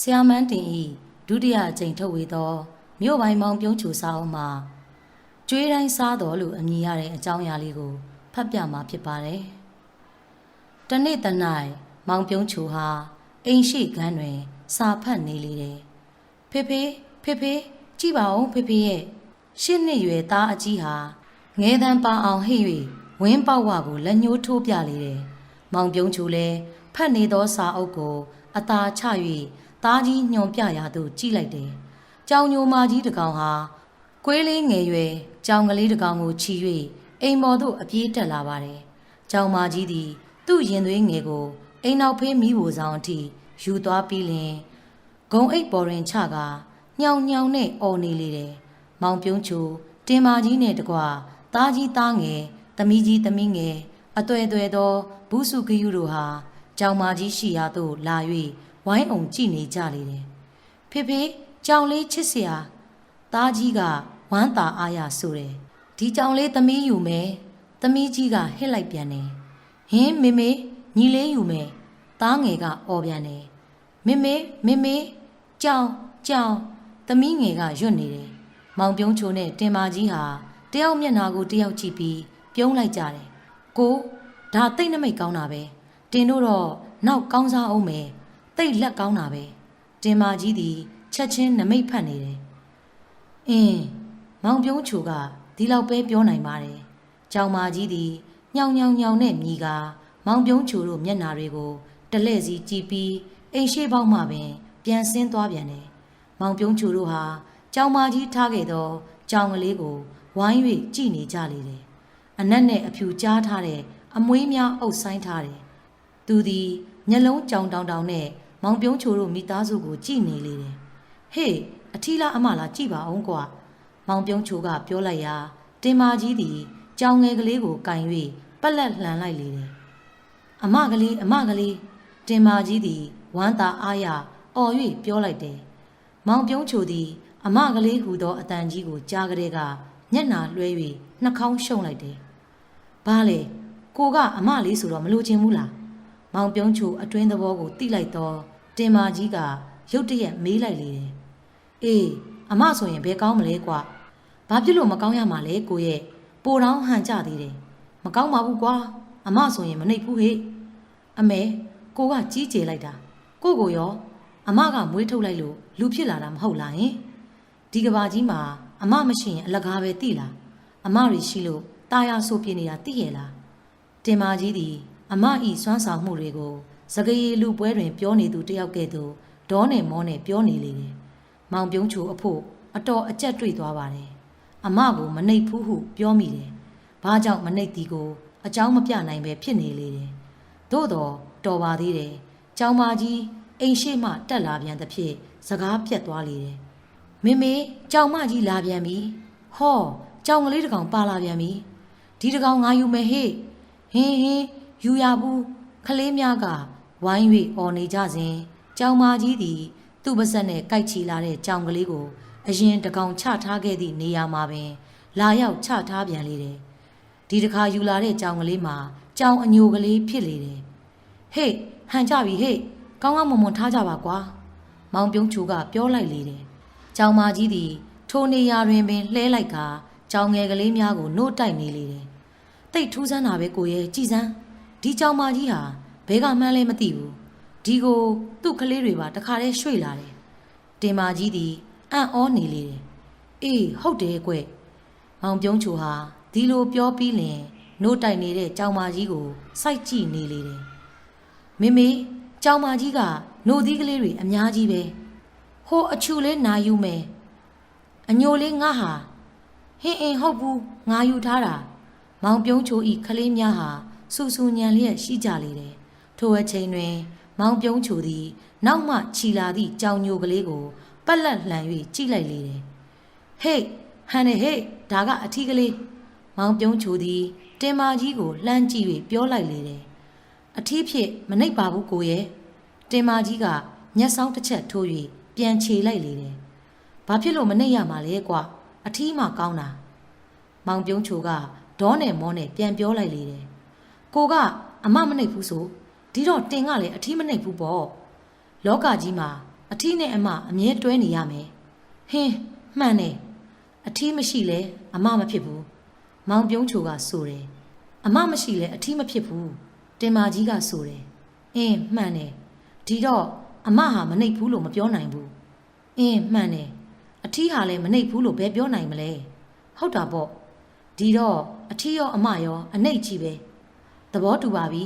ဆရာမန်းတင်ဤဒုတိယအကြိမ်ထုတ်ဝေသောမြို့ပိုင်းမောင်ပြုံးချူစာအုပ်မှာကျွေးတိုင်းစားတော်လို့အမည်ရတဲ့အကြောင်းအရာလေးကိုဖတ်ပြမှာဖြစ်ပါတယ်။တနေ့တနိုင်မောင်ပြုံးချူဟာအိမ်ရှိကန်းတွင် စာဖတ်နေလေတယ်။ဖေဖေဖေဖေကြည့်ပါဦးဖေဖေရဲ့ရှစ်နှစ်ရွယ်သားအကြီးဟာငဲတန်းပါအောင်ဟိ၍ဝင်းပေါက်ဝကိုလက်ညှိုးထိုးပြလေတယ်။မောင်ပြုံးချူလည်းဖတ်နေသောစာအုပ်ကို အသာချ၍ သားကြီးညွန်ပြရာသို့ကြည့်လိုက်တယ်။ကြောင်ညိုမာကြီးတစ်ကောင်ဟာကွေးလေးငယ်ရွယ်ကြောင်ကလေးတစ်ကောင်ကိုချီ၍အိမ်ပေါ်သို့အပြေးတက်လာပါတယ်။ကြောင်မာကြီးသည်သူ့ရင်သွေးငယ်ကိုအိမ်နောက်ဖေးမိဖို့ဆောင်အထိယူသွားပြီးလင်ဂုံအိတ်ပေါ်တွင်ချကညောင်ညောင်နဲ့အော်နေလေတယ်။မောင်ပြုံးချိုတင်မာကြီးနဲ့တကွာသားကြီးသားငယ်သမီးကြီးသမီးငယ်အသွဲသွဲသောဘူးစုကယူတို့ဟာကြောင်မာကြီးရှိရာသို့လာ၍ ဝိုင်းအောင်ကြည့်နေကြလေတယ်။ဖေဖေကြောင်လေးချစ်စရာသားကြီးကဝမ်းသာအားရဆိုတယ်။ဒီကြောင်လေးသမီးယူမယ်။သမီးကြီးကဟစ်လိုက်ပြန်တယ်။ဟင်းမေမေညီလေးယူမယ်။သားငယ်ကအော်ပြန်တယ်။မေမေမေမေကြောင်ကြောင်သမီးငယ်ကရွတ်နေတယ်။မောင်ပြုံးချိုနဲ့တင်မာကြီးဟာတယောက်မျက်နှာကိုတယောက်ကြည့်ပြီးပြုံးလိုက်ကြတယ်။ကိုဒါတိတ်နမိတ်ကောင်းတာပဲ။တင်တို့တော့နောက်ကောင်းစားအောင်မယ်။ တိတ်လက်ကောင်းတာပဲ။တင်မာကြီးသည်ချက်ချင်းနမိတ်ဖတ်နေတယ်။အင်းမောင်ပြုံးချိုကဒီလောက်ပဲပြောနိုင်ပါတယ်။ကြောင်မာကြီးသည်ညောင်ညောင်ညောင်နဲ့မြည်ကမောင်ပြုံးချိုတို့မျက်နှာတွေကိုတလဲ့စီကြည့်ပြီးအိမ်ရှိပေါက်မှပင်ပြန်ဆင်းသွားပြန်တယ်။မောင်ပြုံးချိုတို့ဟာကြောင်မာကြီးထားခဲ့သောကြောင်ကလေးကိုဝိုင်း၍ကြည့်နေကြလေတယ်။အနက်နဲ့အဖြူကြားထားတဲ့အမွေးများအုပ်ဆိုင်ထားတယ်။သူသည်မျက်လုံးကြောင်တောင်တောင်နဲ့ မောင်ပြုံးချိုတို့မိသားစုကိုကြည့်နေလေတယ်။ဟေးအထီးလားအမလားကြည့်ပါအောင်ကွာ။မောင်ပြုံးချိုကပြောလိုက်ရာတင်မာကြီးသည်ကြောင်ငယ်ကလေးကိုကင်၍ပက်လက်လှန်လိုက်လေတယ်။အမကလေးအမကလေးတင်မာကြီးသည်ဝမ်းသာအားရအော်၍ပြောလိုက်တယ်။မောင်ပြုံးချိုသည်အမကလေးဟူသောအတန်ကြီးကိုကြားကလေးကမျက်နာလွှဲ၍နှာခေါင်းရှုံလိုက်တယ်။ဘာလဲကိုကအမလေးဆိုတော့မလို့ချင်ဘူးလား။မောင်ပြုံးချိုအတွင်းသဘောကိုတိလိုက်တော့ တင်မာကြီးကရုတ်တရက်မေးလိုက်လေတယ်။အေးအမဆိုရင်ဘယ်ကောင်းမလဲကွာ။ဘာဖြစ်လို့မကောင်းရမှာလဲကိုရဲ့ပိုတောင်းဟန်ကြသေးတယ်။မကောင်းပါဘူးကွာ။အမဆိုရင်မနှိပ်ဘူးဟေ့။အမေကိုကကြီးကျယ်လိုက်တာ။ကိုကိုရော အမကမွေးထုတ်လိုက်လို့လူဖြစ်လာတာမဟုတ်လားယင်။ဒီကဘာကြီးမှာအမမရှိရင်အလကားပဲတိလား။အမတွေရှိလို့ตาရဆိုပြနေတာသိရဲ့လား။တင်မာကြီးသည်အမဤစွမ်းဆောင်မှုတွေကို စကရေလူပွဲတွင် ပြောနေသူတယောက်ကဲ့သို့ဒေါနဲ့မောနဲ့ပြောနေလေတယ်။မောင်ပြုံးချိုအဖို့အတော်အကျက်တွေ့သွားပါတယ်။အမကိုမနှိပ်ဘူးဟုပြောမိတယ်။ဘာကြောင့်မနှိပ်သည်ကိုအကြောင်းမပြနိုင်ပဲဖြစ်နေလေတယ်။သို့တော့တော်ပါသေးတယ်။ကျောင်းမကြီးအိမ်ရှိမှတက်လာပြန်သဖြင့်စကားပြတ်သွားလေတယ်။မမေကျောင်းမကြီးလာပြန်ပြီ။ဟောကျောင်းကလေးတစ်ကောင်ပါလာပြန်ပြီ။ဒီတစ်ကောင်ငါယူမယ်ဟေ့။ဟင်းဟင်းယူရဘူးခလေးများက ဝိုင်း၍អော်နေကြစဉ်ကျောင်းမကြီးသည် သူ့ပါဇက်နဲ့ကြိုက်ချီလာတဲ့ကြောင်ကလေးကိုအရင်တကောင်ချထားခဲ့သည့်နေရာမှာပင် လာရောက်ချထားပြန်လေတယ်။ဒီတစ်ခါယူလာတဲ့ကြောင်ကလေးမှာကြောင်အညိုကလေးဖြစ်လေတယ်။ဟေ့ဟန်ကြပြီဟေ့ကောင်းကောင်းမွန်မွန်ထားကြပါကွာ။မောင်ပြုံးချူကပြောလိုက်လေတယ်။ကြောင်မကြီးသည်ထိုနေရာတွင်ပင်လှဲလိုက်ကကြောင်ငယ်ကလေးများကိုနှုတ်တိုက်နေလေတယ်။တိတ်ထူးဆန်းတာပဲကိုရဲ့ကြည်စမ်းဒီကြောင်မကြီးဟာ ဘဲကမှန်းလဲမသိဘူး။ဒီကိုသူ့ကလေးတွေပါတခါတည်းရွှေ့လာတယ်။တင်မာကြီးသည်အံ့ဩနေလေတယ်။အေးဟုတ်တယ်ကွ။မောင်ပြုံးချိုဟာဒီလိုပြောပြီးလင်နှုတ်တိုက်နေတဲ့ကြောင်မကြီးကိုစိုက်ကြည့်နေလေတယ်။မေမေကြောင်မကြီးကနှုတ်သီးကလေးတွေအများကြီးပဲ။ဟိုအချူလေးနာယူမယ်။အညိုလေးငါဟာဟင်းအင်းဟုတ်ဘူးငါယူထားတာ။မောင်ပြုံးချိုဤကလေးများဟာစူစူညံလျက်ရှိကြလေတယ်။ ထိုအချိန်တွင် မောင်ပြုံးချိုသည် နောက်မှခြီလာသည့်ကြောင်ညိုကလေးကိုပက်လက်လှန်၍ကြည့်လိုက်လေတယ်။ဟေးဟန်နေဟေးဒါကအထီးကလေးမောင်ပြုံးချိုသည်တင်မာကြီးကိုလှမ်းကြည့်၍ပြောလိုက်လေတယ်။အထီးဖြစ်မနှိပ်ပါဘူးကိုရဲ့တင်မာကြီးကညက်ဆောင်တစ်ချက်ထိုး၍ပြန်ခြေလိုက်လေတယ်။ဘာဖြစ်လို့မနှိပ်ရမှာလဲကွာအထီးမှကောင်းတာ။မောင်ပြုံးချိုကဒေါနဲ့မောနဲ့ပြန်ပြောလိုက်လေတယ်။ကိုကအမမနှိပ်ဘူးဆို ဒီတော့တင်ကလည်းအထီးမနှိပ်ဘူးပေါ့။လောကကြီးမှာအထီးနဲ့အမအမြဲတွဲနေရမယ်ဟင်းမှန်တယ်အထီးမရှိလဲအမမဖြစ်ဘူးမောင်ပြုံးချိုကဆိုတယ်အမမရှိလဲအထီးမဖြစ်ဘူးတင်မာကြီးကဆိုတယ်အင်းမှန်တယ်ဒီတော့အမဟာမနှိပ်ဘူးလို့မပြောနိုင်ဘူးအင်းမှန်တယ်အထီးဟာလည်းမနှိပ်ဘူးလို့ဘယ်ပြောနိုင်မလဲဟုတ်တာပေါ့ဒီတော့အထီးရောအမရောအနှိပ်ကြီးပဲသဘောတူပါပြီ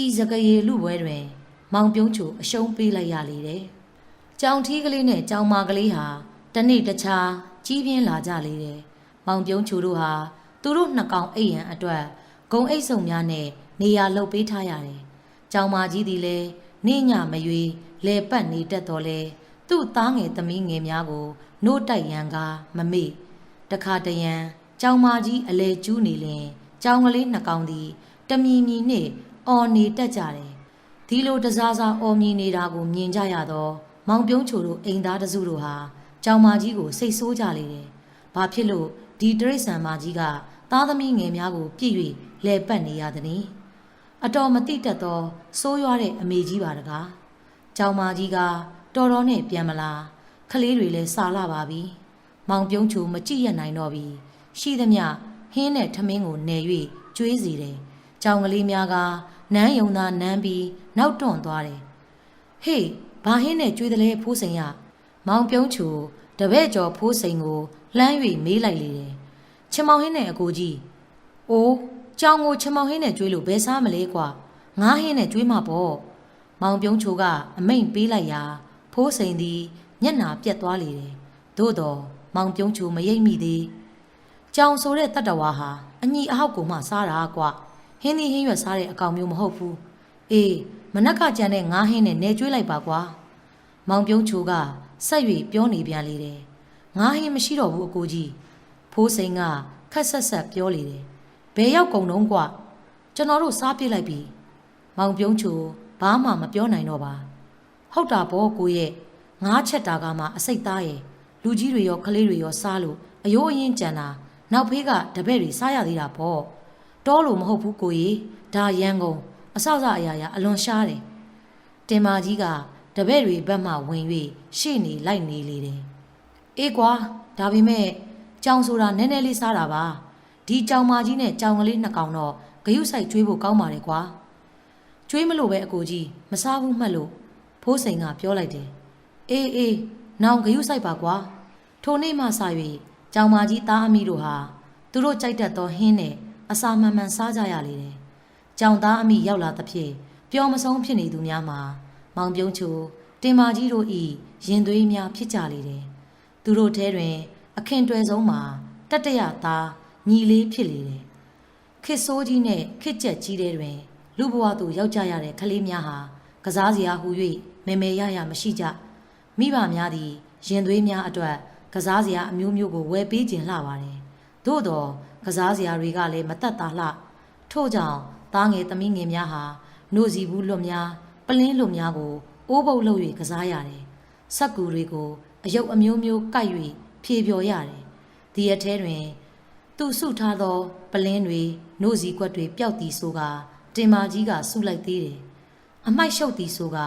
ဤစကရေလူပွဲတွင် မောင်ပြုံးချိုအရှုံးပေးလိုက်ရလေတယ်။ကြောင်ထီးကလေးနဲ့ကြောင်မာကလေးဟာတနေ့တခြားကြီးပြင်းလာကြလေတယ်။မောင်ပြုံးချိုတို့ဟာသူတို့နှစ်ကောင်အိတ်ရန်အတွက်ဂုံအိတ်ဆုံများနဲ့နေရာလှုပ်ပေးထားရတယ်။ကြောင်မာကြီးသည်လည်းနေညမရွေလဲပတ်နေတတ်တော်လဲသူ့သားငယ်သမီးငယ်များကိုနို့တိုက်ရန်ကမမေ့တခါတရံကြောင်မာကြီးအလဲကျူးနေလင်ကြောင်ကလေးနှစ်ကောင်သည်တမီမီနှင့် အော်နေတတ်ကြတယ်။ဒီလိုတစားစားအော်မြည်နေတာကိုမြင်ကြရတော့မောင်ပြုံးချိုတို့အိမ်သားတစုတို့ဟာကြောင်မာကြီးကိုစိတ်ဆိုးကြလေတယ်။ဘာဖြစ်လို့ဒီတရိษံမာကြီးကသားသမီးငယ်များကိုပြည့်၍လဲပတ်နေရသနည်း။အတော်မတိတတ်သောစိုးရွားတဲ့အမေကြီးပါတကား။ကြောင်မာကြီးကတော်တော်နဲ့ပြန်မလားခလေးတွေလည်းစာလာပါပြီ။မောင်ပြုံးချိုမကြည့်ရနိုင်တော့ပြီ။ရှိသမျှဟင်းနဲ့ထမင်းကိုနယ်၍ကျွေးစီတယ်။ကြောင်ကလေးများက နန်းယုံသာနန်းပြီးနောက်တွန့်သွားတယ်။ဟေးဘာဟင်းနဲ့ကျွေးတယ်လဲဖိုးစိန်ရမောင်ပြုံးချိုတပည့်ကျော်ဖိုးစိန်ကိုလှမ်း၍မေးလိုက်လေတယ်။ချင်မောင်ဟင်းနဲ့အကိုကြီး။အိုးကြောင်ကိုချင်မောင်ဟင်းနဲ့ကျွေးလို့ဘယ်စားမလဲကွာ။ငားဟင်းနဲ့ကျွေးမှာပေါ့။မောင်ပြုံးချိုကအမိန်ပေးလိုက်ရာဖိုးစိန်သည်မျက်နာပြက်သွားလေတယ်။သို့တော့မောင်ပြုံးချိုမရိပ်မိသေး။ကြောင်ဆိုတဲ့တတ္တဝါဟာအညီအဟောက်ကိုမှစားတာကွာ။ ဟင်းသီးဟင်းရွက်စားတဲ့အကောင်မျိုးမဟုတ်ဘူး။အေးမနက်ကကြံတဲ့ငားဟင်းနဲ့နေကျွေးလိုက်ပါကွာ။မောင်ပြုံးချိုကဆက်၍ပြောနေပြန်လေတယ်။ငားဟင်းမရှိတော့ဘူးအကိုကြီး။ဖိုးစိန်ကခက်ဆက်ဆက်ပြောလေတယ်။ဘယ်ရောက်ကုန်တော့ကွာ။ကျွန်တော်တို့စားပြစ်လိုက်ပြီ။မောင်ပြုံးချိုဘာမှမပြောနိုင်တော့ပါ။ဟုတ်တာပေါ့ကိုရဲ့ငားချက်တာကမှအစိတ်သားရဲ့လူကြီးတွေရောကလေးတွေရောစားလို့အယိုးအရင်ကြံတာနောက်ဖေးကတပည့်တွေစားရသေးတာပေါ့ တောလို့မဟုတ်ဘူးကိုကြီးဒါရန်ကုန်အဆောက်အအရာရာအလွန်ရှားတယ်တင်မာကြီးကတပည့်တွေဘက်မှဝင်၍ရှေ့နေလိုက်နေလေတယ်အေးကွာဒါပေမဲ့ကြောင်ဆိုတာနည်းနည်းလေးစားတာပါဒီကြောင်မာကြီးနဲ့ကြောင်ကလေးနှစ်ကောင်တော့ဂယုဆိုင်ကျွေးဖို့ကောင်းပါတယ်ကွာကျွေးမလို့ပဲအကိုကြီးမစားဘူးမှတ်လို့ဖိုးစိန်ကပြောလိုက်တယ်အေးအေးနောင်ဂယုဆိုင်ပါကွာထိုနေ့မှစ၍ကြောင်မာကြီးသားအမိတို့ဟာသူတို့ကြိုက်တတ်သောဟင်းနဲ့ အစာမှန်မှန်စားကြရလေတယ်။ကြောင်သားအမိရောက်လာသဖြင့်ပျော်မဆုံးဖြစ်နေသူများမှာမောင်ပြုံးချိုတင်မာကြီးတို့ဤရင်သွေးများဖြစ်ကြလေတယ်။သူတို့ထဲတွင် အခင်တွယ်ဆုံးမှာတတရသားညီလေးဖြစ်လေတယ်။ခစ်ဆိုးကြီးနဲ့ခစ်ကြက်ကြီးတဲ့တွင် လူဘဝသို့ရောက်ကြရတဲ့ကလေးများဟာကစားစရာဟူ၍မေမေရရမရှိကြ။မိဘများသည်ရင်သွေးများအတွက် ကစားစရာအမျိုးမျိုးကိုဝယ်ပေးခြင်းလှပါတယ်။သို့တော့ ကစားစရာတွေကလည်းမတက်တာလှထို့ကြောင့်သားငယ်သမီးငယ်များဟာနှုတ်စီဘူးလွတ်များပလင်းလွတ်များကိုအိုးပုတ်လုပ်၍ကစားရတယ်။စက်ကူတွေကိုအယုတ်အမျိုးမျိုးကိုက်၍ဖြေပြော်ရတယ်။ဒီအထဲတွင် သူစုထားသော ပလင်းတွေနှုတ်စီကွက်တွေပျောက်သည်ဆိုကတင်မာကြီးကစုလိုက်သေးတယ်။အမိုက်ရှုပ်သည်ဆိုက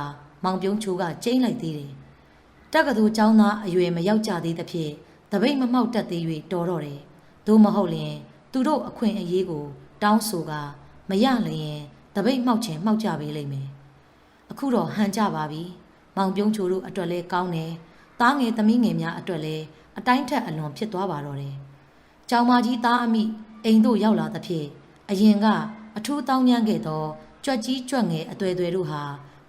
မောင်ပြုံးချိုကကျိန်းလိုက်သေးတယ်။တက္ကသိုလ်ကျောင်းသားအရွယ်မရောက်ကြသေးသဖြင့်တပိတ်မမောက်တက်သေး၍တော်တော့တယ်။သို့မဟုတ်လျင် သူတို့အခွင့်အရေးကို တောင်းဆိုကမရလျင်တပိတ်မှောက်ခြင်းမှောက်ကြပေးလိမ့်မယ်။အခုတော့ဟန်ကြပါပြီ။မောင်ပြုံးချိုတို့အတွက်လဲကောင်းတယ်။သားငယ်သမီးငယ်များအတွက်လဲအတိုင်းထက်အလွန်ဖြစ်သွားပါတော့တယ်။ကျောင်းမကြီးသားအမိအိမ်တို့ရောက်လာသဖြင့်အရင်ကအထူးတောင်းညမ်းခဲ့သောကြွက်ကြီးကြွက်ငယ်အသွဲသွဲတို့ဟာ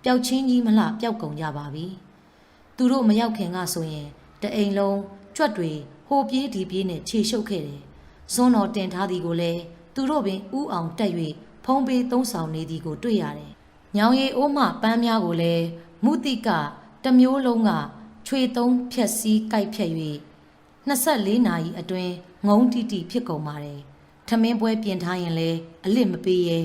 ပျောက်ချင်းကြီးမလှပျောက်ကုန်ကြပါပြီ။သူတို့မရောက်ခင်ကဆိုရင်တအိမ်လုံးကြွက်တွေဟိုပြေးဒီပြေးနဲ့ခြေရှုပ်ခဲ့တယ်။ ဇွန်းတော်တင်ထားသည်ကိုလည်းသူတို့ပင်ဥအောင်တက်၍ဖုံးပေးသုံးဆောင်နေသည်ကိုတွေ့ရတယ်။ညောင်ရည်အိုးမှပန်းများကိုလည်းမုတိကတမျိုးလုံးကချွေသုံးဖြက်စီးကြိုက်ဖြက်၍24နာရီအတွင်းငုံတိတိဖြစ်ကုန်ပါတယ်။ထမင်းပွဲပြင်ထားရင်လည်းအလစ်မပေးရဲ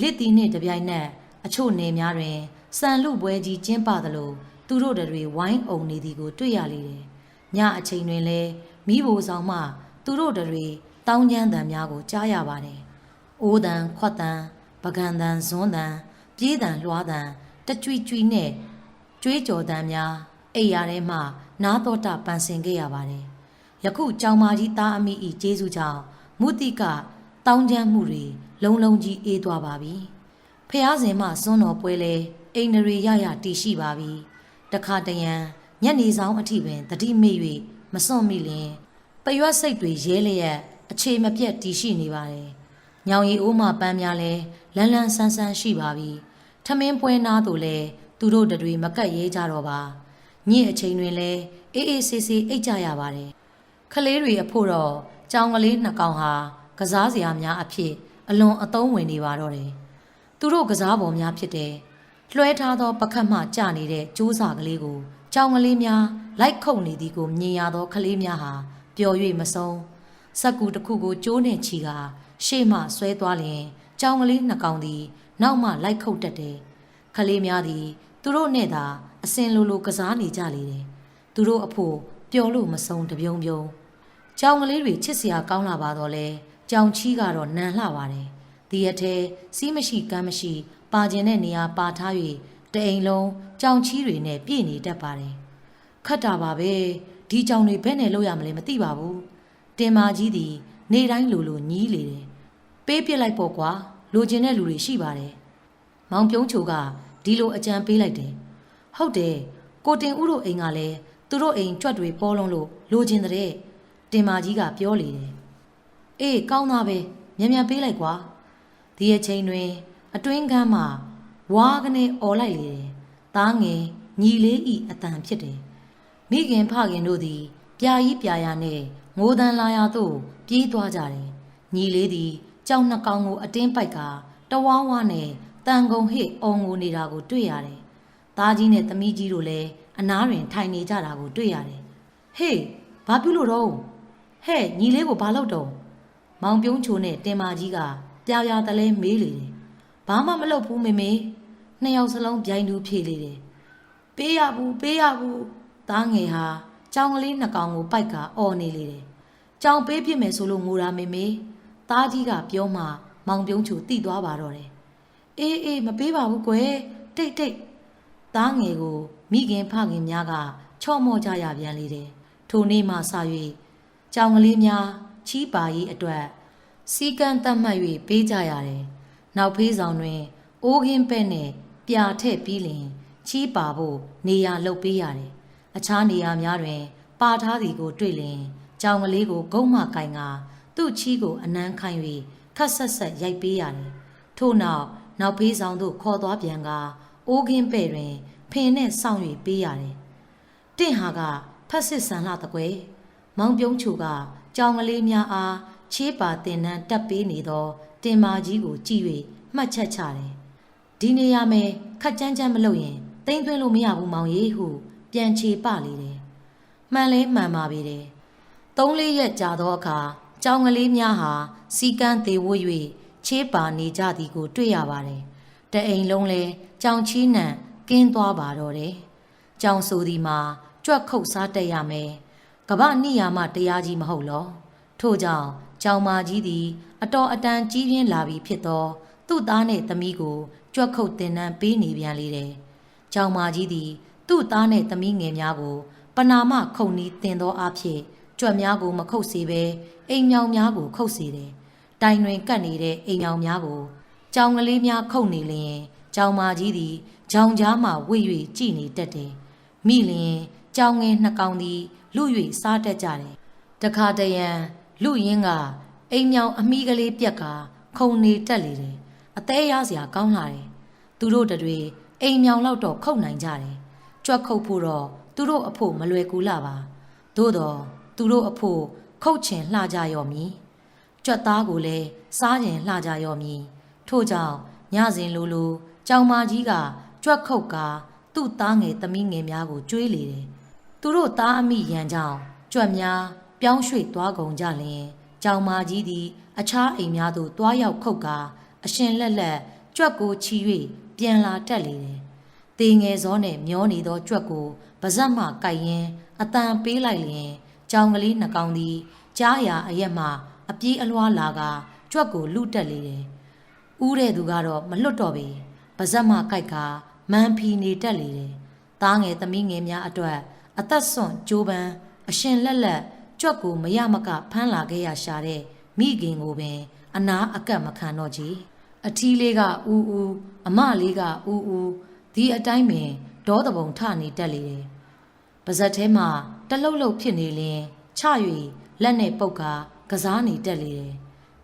လစ်တီနှင့်တပြိုင်နက်အချို့နေများတွင်စံလူပွဲကြီးကျင်းပသလိုသူတို့တွေဝိုင်းအုံနေသည်ကိုတွေ့ရလေတယ်။ညအချိန်တွင်လည်းမိဘဆောင်မှ သူတို့တွေ တောင်းကျမ်းတန်များကိုကြားရပါတယ်။အိုးတန်ခွတ်တန်ပကံတန်ဇွန်းတန်ပြေးတန်လွှားတန်တကြွီကြွီနဲ့ကြွေးကြော်တမ်းများအိယာထဲမှနားတော်တာပန်ဆင်ခဲ့ရပါတယ်ယခုကြောင်မာကြီးသားအမိဤကျေးဇူးကြောင့်မုတိကတောင်းကျမ်းမှုတွေလုံးလုံးကြီးအေးသွားပါပြီဖះစဉ်မှစွန်းတော်ပွဲလဲအိန္ဒြေရရတည်ရှိပါပြီတခါတရံညနေဆောင်အထိပင်တတိမေ့၍မစွန့်မိလင်ပရွက်စိတ်တွေရဲလျက် အခြေမပြတ်တည်ရှိနေပါတယ်ညောင်ရီအိုးမှပန်းများလဲလန်းလန်းဆန်းဆန်းရှိပါပြီထမင်းပွဲနာတို့လဲသူတို့တတွေမကတ်ရဲကြတော့ပါညစ်အချိန်တွင်လဲအေးအေးဆေးဆေးအိတ်ကြရပါတယ်ခလေးတွေအဖို့တော့ကြောင်ကလေးနှစ်ကောင်ဟာကစားစရာများအဖြစ်အလွန်အသုံးဝင်နေပါတော့တယ်သူတို့ကစားပေါ်များဖြစ်တယ်လွှဲထားသောပကတ်မှကျနေတဲ့ကျိုးစာကလေးကိုကြောင်ကလေးများလိုက်ခုတ်နေသည်ကိုမြင်ရသောကလေးများဟာပျော်၍မဆုံး စက်ကူတစ်ခုကိုကျိုးနဲ့ချီကရှေ့မှဆွဲသွားလျင်ကြောင်ကလေးနှစ်ကောင်သည်နောက်မှလိုက်ခုတ်တတ်တယ်ခလေးများသည်သူတို့နဲ့သာအစင်လိုလိုကစားနေကြလေတယ်သူတို့အဖို့ပျော်လို့မဆုံးတပြုံပြုံကြောင်ကလေးတွေချစ်စရာကောင်းလာပါတော့လဲကြောင်ချီကတော့နန်လှပါတယ်ဒီရက်ထဲစီးမရှိကမ်းမရှိပါကျင်တဲ့နေရာပါထား၍တအိမ်လုံးကြောင်ချီတွေနဲ့ပြည့်နေတတ်ပါတယ်ခတ်တာပါပဲဒီကြောင်တွေဘယ်နဲ့လောက်ရမလဲမသိပါဘူး တင်မာကြီးသည် နေတိုင်းလိုလိုညီးလေတယ်ပေးပြစ်လိုက်ပေါ့ကွာလိုချင်တဲ့လူတွေရှိပါတယ်မောင်ပြုံးချိုကဒီလိုအကြံပေးလိုက်တယ်ဟုတ်တယ်ကိုတင်ဦးတို့အိမ်ကလည်းသူတို့အိမ်ကြွက်တွေပေါ်လုံးလို့လိုချင်တဲ့တင်မာကြီးကပြောလေတယ်အေးကောင်းသားပဲမြန်မြန်ပေးလိုက်ကွာဒီအချိန်တွင် အတွင်းကမ်းမှာဝါးကနေអော်လိုက်လေတယ်သားငယ်ညီလေးဤအတန်ဖြစ်တယ်မိခင်ဖခင်တို့သည် ပြာကြီးပြာရနဲ့ ငိုတန်လာရသို့ပြေးသွားကြတယ်ညီလေးသည်ကြောင်နှကောင်ကိုအတင်းပိုက်ကတဝါးဝါနဲ့တန်ကုန်ဟစ်အော်ငိုနေတာကိုတွေ့ရတယ်သားကြီးနဲ့သမီးကြီးတို့လည်းအနားတွင်ထိုင်နေကြတာကိုတွေ့ရတယ်ဟေးဘာပြုလို့တော့ဟဲ့ညီလေးကိုဘာလုပ်တော့မောင်ပြုံးချိုနဲ့တင်မာကြီးကပြာပြာတလဲမေးလေတယ်ဘာမှမလုပ်ဘူးမေမေနှစ်ယောက်စလုံးပြိုင်တူဖြေလေတယ်ပေးရဘူးပေးရဘူးသားငယ်ဟာကြောင်ကလေးနှစ်ကောင်ကိုပိုက်ကအော်နေလေတယ် ကြောင်ပေးပြစ်မယ်ဆိုလို့ငိုတာမေမေသားကြီးကပြောမှမောင်ပြုံးချိုတိသွားပါတော့တယ်အေးအေးမပေးပါဘူးကွယ်တိတ်တိတ်သားငယ်ကိုမိခင်ဖခင်များကချော့မော့ကြရပြန်လေတယ်ထိုနေ့မှစ၍ကြောင်ကလေးများချီးပါရေးအတွက်စီကံတတ်မှတ်၍ပေးကြရတယ်နောက်ဖေးဆောင်တွင်အိုးခင်းပဲ့နဲ့ပြာထည့်ပြီးလင်ချီးပါဖို့နေရာလှုပ်ပေးရတယ်အခြားနေရာများတွင် ပါထားသည်ကိုတွေ့လင် ကြောင်ကလေးကိုဂုံးမှကင်ကသူ့ချီးကိုအနမ်းခိုင်း၍ခတ်ဆက်ဆက်ရိုက်ပေးရတယ်ထို့နောက်နောက်ဖေးဆောင်သို့ခေါ်သွားပြန်ကအိုးခင်းပဲ့တွင် ဖင်နဲ့စောင့်၍ပေးရတယ်တင့်ဟာကဖက်စစ်ဆန်လာတကွယ်မောင်ပြုံးချိုကကြောင်ကလေးများအားချေးပါတင်နှန်းတက်ပေးနေသောတင်မာကြီးကိုကြည့်၍မှတ်ချက်ချတယ်ဒီနေရာမယ်ခက်ကြမ်းကြမ်းမလုပ်ရင်တိမ့်သွင်းလို့မရဘူးမောင်ကြီးဟု ပြန်ချေပလေတယ်မှန်လဲမှန်ပါပေတ ယ်သုံးလေးရက်ကြာသောအခါကြောင်ကလေးများဟာစီကန်းသေးဝွ၍ချေးပါနေကြသည်ကို တွေ့ရပါတယ်တအိမ်လုံးလဲကြောင်ချီးနှံကင်းသွားပါတော့တယ်ကြောင်ဆိုသည်မှာကြွက်ခုတ်စားတက်ရမယ်ကမ္ဘာနိယာမတရားကြီးမဟုတ်လောထို့ကြောင့်ကြောင်မာကြီးသည် အတော်အတန်ကြီးပြင်းလာပြီးဖြစ်သော သူ့သားနှင့်သမီးကိုကြွက်ခုတ်တင်နှံပေးနေပြန်လေတယ်ကြောင်မာကြီးသည် သူ့သားနှင့်သမီးငယ်များကို ပနာမခုန်နီးတင်သောအဖြစ် ကြွက်များကိုမခုတ်စေဘဲအိမ်မြောင်များကိုခုတ်စေတယ်တိုင်တွင်ကပ်နေတဲ့အိမ်မြောင်များကိုကြောင်ကလေးများခုတ်နေလျင်ကြောင်မာကြီးသည်ကြောင်ကြားမှဝိ၍ကြည်နေတတ်တယ်မိလျင်ကြောင်ငယ်နှစ်ကောင်သည်လူ၍စားတတ်ကြတယ်တခါတရံလူရင်းကအိမ်မြောင်အမိကလေးပြက်ကခုံနေတက်လေတယ်အသေးရစရာကောင်းလာတယ်သူတို့တွေအိမ်မြောင်လောက်တော့ခုတ်နိုင်ကြတယ်ကြွက်ခုတ်ဖို့တော့သူတို့အဖို့မလွယ်ကူလာပါသို့တော့ သူတို့အဖို့ခုတ်ချင်လှကြရော်မည်ကြွက်သားကိုလည်းစားကျင်လှကြရော်မည်ထို့ကြောင့်ညစဉ်လိုလိုကြောင်မကြီးကကြွက်ခုတ်ကာသူ့သားငယ်သမီးငယ်များကိုကြွေးလေတယ်သူတို့သားအမိရန်ကြောင့်ကြွက်များပြောင်းရွှေ့သွားကုန်ကြလျင်ကြောင်မာကြီးသည်အခြားအိမ်များသို့တွားရောက်ခုတ်ကာအရှင်လက်လက်ကြွက်ကိုချီ၍ပြန်လာတက်လေတယ်။တေငယ်စောနဲ့မျောနေသောကြွက်ကိုပါဇက်မှကိုက်ရင်အတန်ပေးလိုက်လျင် ကြောင်ကလေးနှကောင်သည်ကြားရာအရက်မှအပြေးအလွှားလာကကြွက်ကိုလူတက်လေတယ်။ဥတဲ့သူကတော့မလွတ်တော့ပေပါဇက်မှကိုက်ကမန်ဖီနေတက်လေတယ်။သားငယ်သမီးငယ်များအတွက်အသက်ဆွန့်ကြိုးပမ်းအရှင်လက်လက်ကြွက်ကိုမရမကဖမ်းလာခဲ့ရရှာတဲ့မိခင်ကိုပင်အနာအကပ်မခံတော့ကြီးအထီးလေးကဥဥအမလေးကဥဥဒီအတိုင်းပင်ဒေါသပုံထနေတက်လေတယ်ပါဇက်ထဲမှာ တလှုပ်လှုပ်ဖြစ်နေလင်ချ၍လက်နဲ့ပုတ်ကာကစားနေတက်လေတယ်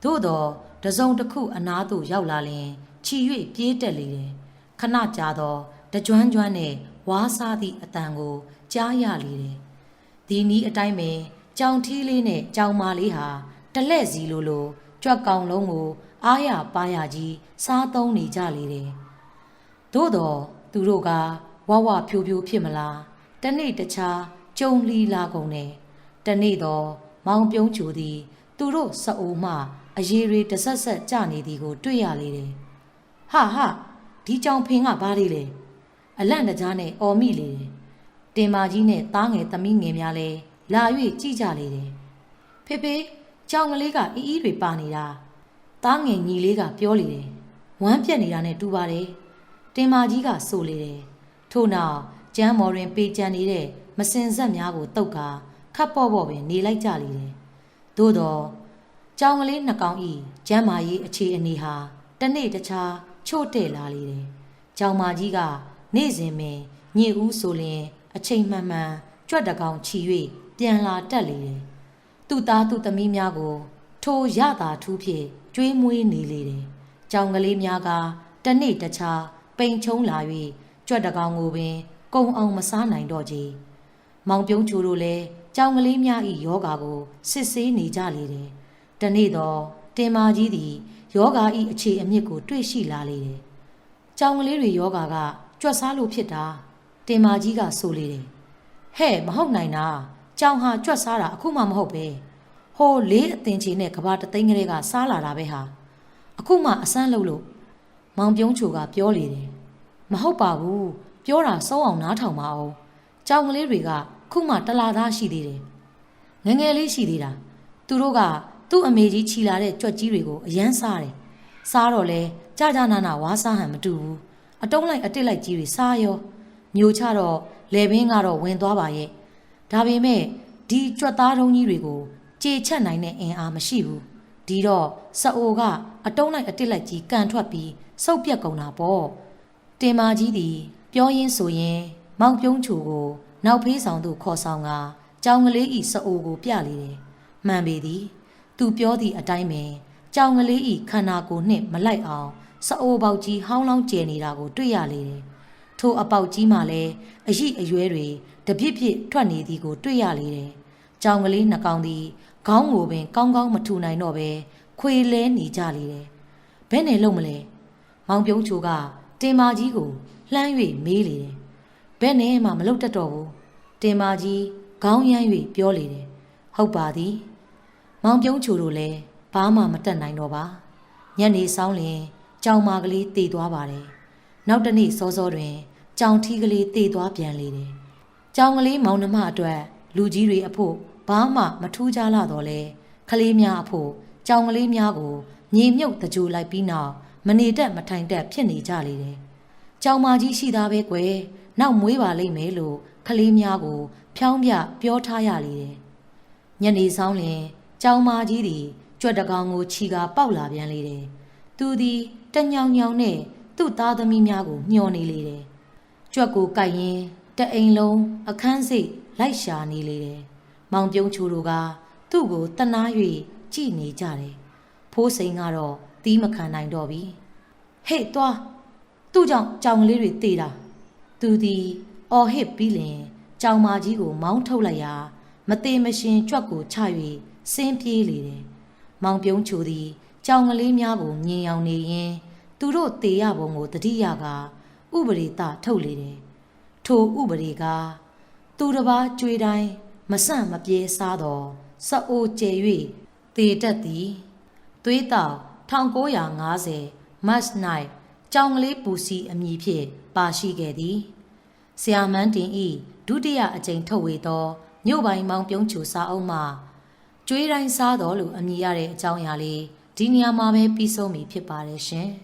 သို့တော့တစုံတစ်ခုအနာသို့ရောက်လာလင်ချီ၍ပြေးတက်လေတယ်ခဏကြာတော့တကြွမ်းကြွမ်းနဲ့ဝါးစားသည့်အတန်ကိုကြားရလေတယ်ဒီနီးအတိုင်းပင်ကြောင်ထီးလေးနဲ့ကြောင်မာလေးဟာတလဲ့စီလိုလိုကြွက်ကောင်လုံးကိုအားရပါရကြီးစားသုံးနေကြလေတယ်သို့တော့သူတို့ကဝဝဖြိုးဖြိုးဖြစ်မလားတနေ့တခြား ကြုံလီလာကုန်တယ်တနေ့တော့မောင်ပြုံးချူသည် သူတို့စအိုမှအရေးတွေတဆက်ဆက်ကြနေသည်ကို တွေ့ရလေတယ်ဟာဟာဒီကြောင်ဖင်ကဘာလေးလဲအလန့်တကြားနဲ့အော်မိလေတယ်တင်မာကြီးနဲ့သားငယ်သမီးငယ်များလဲလာ၍ကြည့်ကြလေတယ်ဖေဖေကြောင်ကလေးကအီးအီးတွေပါနေတာသားငယ်ညီလေးကပြောလေတယ်ဝမ်းပြက်နေတာနဲ့တူပါတယ်တင်မာကြီးကဆိုလေတယ်ထို့နောက်ကျမ်းမော်ရင် ပေကြံနေတဲ့ မစင်ဆက်များကိုတုတ်ကာခတ်ပေါ့ပေါ့ပင်နေလိုက်ကြလေတယ်သို့တော့ကြောင်ကလေးနှစ်ကောင်ဤကျမ်းမာရေးအခြေအနေဟာတနေ့တခြားချို့တဲ့လာလေတယ်ကြောင်မာကြီးကနေ့စဉ်ပင်ညစ်ဦးဆိုလျင်အချိန်မှန်မှန်ကြွက်တကောင်ချီ၍ပြန်လာတက်လေတယ်သူ့သားသူ့သမီးများကို ထိုရတာထူးဖြင့်ကျွေးမွေးနေလေတယ်ကြောင်ကလေးများကတနေ့တခြားပိန်ချုံလာ၍ကြွက်တကောင်ကိုပင် ကုံအောင်မစားနိုင်တော့ကြ။ မောင်ပြုံးချူတို့လည်းကြောင်ကလေးများ၏ယောဂါကိုစစ်ဆေးနေကြလေတယ်။တနေ့တော့တင်မာကြီးသည်ယောဂါ၏အခြေအမြစ်ကို တွေ့ရှိလာလေတယ်။ကြောင်ကလေးတွေယောဂါကကြွက်စားလို့ဖြစ်တာတင်မာကြီးကဆိုလေတယ်။ဟဲ့မဟုတ်နိုင်တာကြောင်ဟာကြွက်စားတာအခုမှမဟုတ်ပဲ။ဟိုလေးအသင်ချီနဲ့ကဘာတသိန်းကလေးကစားလာတာပဲဟာ။အခုမှအစမ်းလုပ်လို့မောင်ပြုံးချူကပြောလေတယ်။မဟုတ်ပါဘူးပြောတာစောအောင်နားထောင်ပါအောင်ကြောင်ကလေးတွေက ခုမှတလာသားရှိသေးတယ်ငယ်ငယ်လေးရှိသေးတာသူတို့ကသူ့အမေကြီးခြီလာတဲ့ကြွက်ကြီးတွေကိုအယမ်းစားတယ်စားတော့လဲကြာကြာနာနာဝါးစားဟန်မတူဘူးအတုံးလိုက်အတစ်လိုက်ကြီးတွေစားရောမျိုးချတော့လေဘင်းကတော့ဝင်သွားပါရဲ့ဒါပေမဲ့ဒီကြွက်သားတုံးကြီးတွေကိုကြေချက်နိုင်တဲ့အင်အားမရှိဘူးဒီတော့စအိုကအတုံးလိုက်အတစ်လိုက်ကြီးကန်ထွက်ပြီးစုပ်ပြက်ကုန်တာပေါ့တင်မာကြီးသည်ပြောရင်းဆိုရင်မောင်ပြုံးချူကို နောက်ဖေးဆောင်သို့ခေါ်ဆောင်ကကြောင်ကလေးဤစအိုကိုပြလေတယ်။မှန်ပေသည်။သူပြောသည့်အတိုင်းပင်ကြောင်ကလေးဤခန္ဓာကိုယ်နှင့်မလိုက်အောင်စအိုပေါက်ကြီးဟောင်းလောင်းကျယ်နေတာကိုတွေ့ရလေတယ်။ထိုအပေါက်ကြီးမှလည်းအရှိအရွဲတွေတပြစ်ပြစ်ထွက်နေသည်ကိုတွေ့ရလေတယ်။ကြောင်ကလေးနှကောင်သည်ခေါင်းကိုပင်ကောင်းကောင်းမထူနိုင်တော့ပဲခွေလဲနေကြလေတယ်။ဘယ်နဲ့လုံးမလဲ။မောင်ပြုံးချိုကတင်မာကြီးကိုလှမ်း၍မေးလေတယ်။ဘ ယ်နဲ့မှမလုပ်တတ်တော့ဘူး။တင်မာကြီးခေါင်းရမ်း၍ပြောလေတယ်။ဟုတ်ပါသည်။မောင်ပြုံးချိုတို့လည်းဘာမှမတတ်နိုင်တော့ပါ။ညနေဆောင်လင်ကြောင်မာကလေးတည်သွားပါတယ်။နောက်တနေ့စောစောတွင်ကြောင်ထီးကလေးတည်သွားပြန်လေတယ်။ကြောင်ကလေးမောင်နှမအတွက်လူကြီးတွေအဖို့ဘာမှမထူးခြားလာတော့လဲ။ကလေးများအဖို့ကြောင်ကလေးများကိုညီမြုပ်တကြိုလိုက်ပြီးနောက်မနေတတ်မထိုင်တတ်ဖြစ်နေကြလေတယ်။ ကြောင်မာကြီးရှိသားပဲကွယ်။နောက်မွေးပါလိမ့်မယ်လို့ကလေးများကို ဖြောင်းပြပြောထားရလေတယ်။ညနေဆောင်လင်ကြောင်မာကြီးသည်ကြွက်တကောင်ကိုခြီကာပေါက်လာပြန်လေတယ်။သူသည်တညောင်ညောင်နဲ့သူ့သားသမီးများကိုမျှော်နေလေတယ်။ကြွက်ကိုကိုက်ရင်တအိမ်လုံးအခန်းစိတ်လိုက်ရှာနေလေတယ်။မောင်ပြုံးချိုတို့ကသူ့ကိုတနာ၍ကြည်နေကြတယ်။ဖိုးစိန်ကတော့တီးမခံနိုင်တော့ပြီ။ဟေ့သွား သူ့ကြောင့်ကြောင်ကလေးတွေတေးတာသူသည်အော်ဟစ်ပြီးလင်ကြောင်မာကြီးကို မောင်းထုတ်လိုက်ရာမသေးမရှင်ကြွက်ကိုချ၍ဆင်းပြေးလေတယ်။မောင်ပြုံးချိုသည်ကြောင်ကလေးများကိုမြင်အောင်နေရင်သူတို့တေရပုံကိုတတိယကဥပရိတထုတ်လေတယ်။ထိုဥပရိကသူတစ်ပါးကြွေတိုင်းမဆန့်မပြေးစားတော့စအိုကျဲ၍တေတက်သည်သွေးတောက်1950 March night ကြောင်ကလေးပူစီအမည်ဖြင့်ပါရှိခဲ့သည်ဆရာမန်းတင်ဤဒုတိယအကြိမ်ထုတ်ဝေသောမြို့ပိုင်မောင်ပြုံးချူစာအုပ်မှကျွေးတိုင်းစားတော်လို့အမည်ရတဲ့အကြောင်းအရာလေးဒီနေရာမှာပဲပြီးဆုံးပြီဖြစ်ပါတယ်ရှင်။